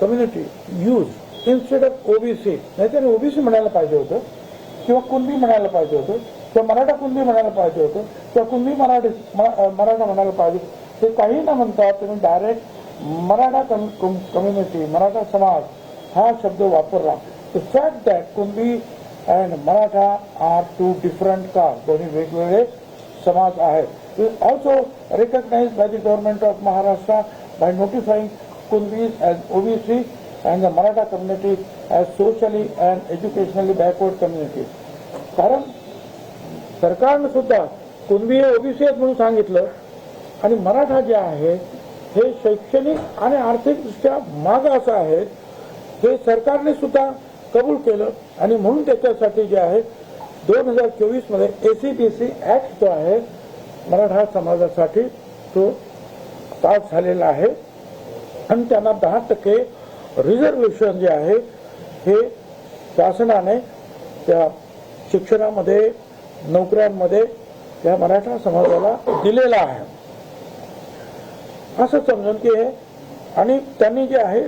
Community use instead of OBC नाही त्याने OBC म्हणायला पाहिजे होतं किंवा कुणबी म्हणायला पाहिजे होतं किंवा मराठा कुणबी म्हणायला पाहिजे होतं किंवा कुणबी मराठी मराठा म्हणायला पाहिजे ते काही न म्हणता तुम्ही डायरेक्ट मराठा कम्युनिटी मराठा समाज हा शब्द वापरला. The fact that Kunbi and Maratha are two different का दोन्ही वेगवेगळे समाज आहेत. Also recognise by the government of Maharashtra by notifying Kunbis as OBC and the Maratha community as socially and educationally backward community कारण सरकारनं सुद्धा कुणबी हे OBC आहेत म्हणून सांगितलं आणि मराठा जे आहे हे शैक्षणिक आणि आर्थिकदृष्ट्या माग असं आहे हे सरकारने सुद्धा कबूल केलं आणि म्हणून त्याच्यासाठी जे आहे दोन हजार चोवीसमध्ये एसीबीसी ऍक्ट जो आहे मराठा समाजासाठी तो पास झालेला आहे. आणि त्यांना दहा टक्के रिझर्वेशन जे आहे हे शासनाने त्या शिक्षणामध्ये नोकऱ्यांमध्ये त्या मराठा समाजाला दिलेला आहे. असं समजून की हे आणि त्यांनी जे आहे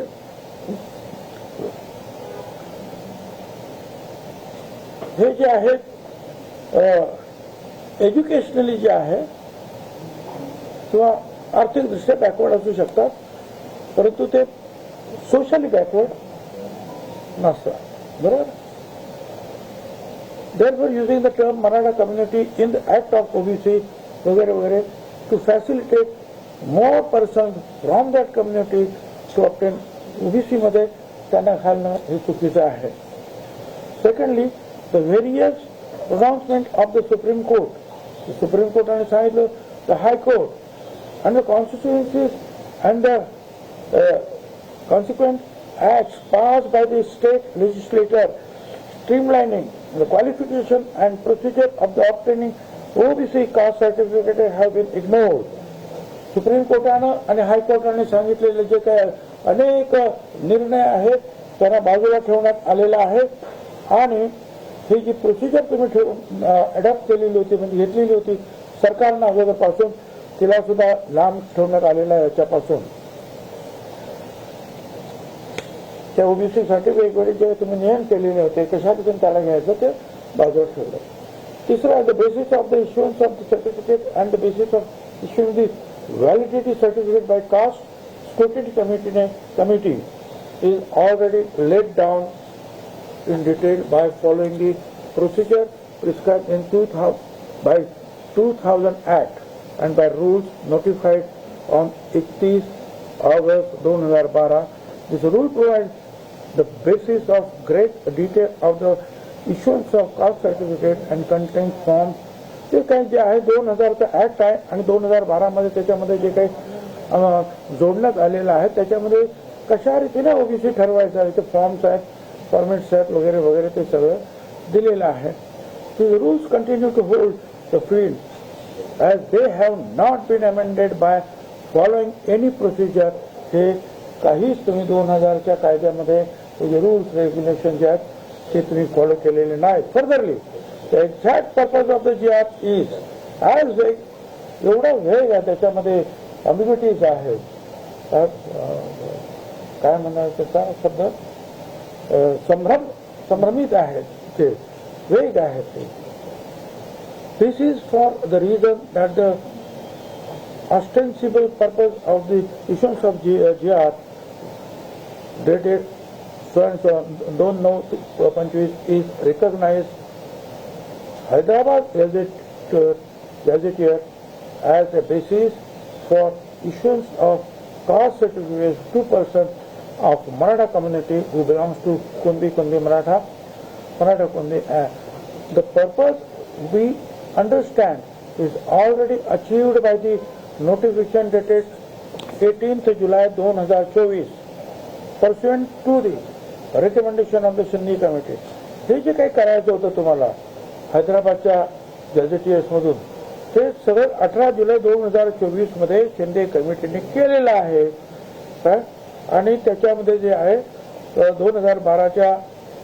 हे जे आहे एज्युकेशनली जे आहे किंवा आर्थिकदृष्ट्या बॅकवर्ड असू शकतात परंतु ते सोशल बॅकवर्ड नसतात बरोबर? Therefore using the term Maratha community in the act of OBC वगैरे वगैरे to facilitate more person from that community to obtain OBC मध्ये त्यांना घालणं हे चुकीचं आहे. Secondly the various pronouncement of the supreme court supreme कोर्टाने सांगितलं the high court and the constituencies and the consequent acts passed by the state legislature streamlining the qualification and procedure of the obtaining OBC caste certificate have been ignored. Supreme कोर्टानं आणि हायकोर्टाने सांगितलेले जे काही अनेक निर्णय आहेत त्यांना बाजूला ठेवण्यात आलेला आहे आणि ही जी प्रोसिजर तुम्ही ठेवून अडॅप्ट केलेली होती म्हणजे घेतलेली होती सरकारनं अगोदरपासून तिला सुद्धा लांब ठेवण्यात आलेला आहे याच्यापासून त्या ओबीसीसाठी वेगवेगळे जे तुम्ही नियम केलेले होते कशापासून त्याला घ्यायचं ते बाजूला ठेवलं तिसरं the basis of the issuance of the certificate and the basis of issuing this validity certificate by caste scrutiny कमिटीने committee is already laid down in detail by following the procedure prescribed in 2000 by 2000 Act and by rules notified on 31 August 2012. This rule provides the basis of great detail of the issuance of caste certificate and contents form. ते काय जे आहे दोन हजारचा act आहे आणि दोन हजार बारामध्ये त्याच्यामध्ये जे काही जोडण्यात आलेलं आहे त्याच्यामध्ये कशा रीतीने ओबीसी ठरवायचं आहे ते फॉर्म्स आहेत फॉर्मेट्स आहेत वगैरे वगैरे ते सगळं दिलेलं आहे. की rules continue to hold the field as they have not been amended by following any procedure हे काहीच तुम्ही दोन हजारच्या कायद्यामध्ये जे रूल्स रेग्युलेशन जे आहेत ते तुम्ही फॉलो केलेले नाहीत furtherly the exact purpose of the G R is as vague एवढा वेग आहे त्याच्यामध्ये अम्बिग्युटीज आहेत काय म्हणणार त्याचा शब्द? संभ्रम संभ्रमित आहेत ते वेग आहेत ते. This is for the reason that the ostensible purpose of the issuance of G uh, GR dated so, so don't know Panchvis is recognized Hyderabad Gazetteer, uh, Gazetteer as a basis for issuance of caste certificates to persons of Maratha community who belongs to Kundi Kundi Maratha, Maratha Kundi. Uh, the purpose we understand is already achieved by the notification dated 18th July 2024. Pursuant to the recommendation of the Sindhi committee हे जे काही करायचं होतं तुम्हाला हैदराबादच्या गॅझेटियर्स मधून ते सगळं अठरा जुलै दोन हजार चोवीसमध्ये शिंदे कमिटीने केलेलं आहे. आणि त्याच्यामध्ये जे आहे दोन हजार बाराच्या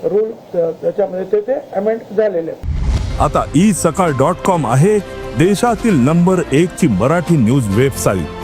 रूल त्याच्यामध्ये ते ते अमेंड झालेले आहे आता ई सकाळ डॉट कॉम आहे देशातील नंबर एक ची मराठी न्यूज वेबसाईट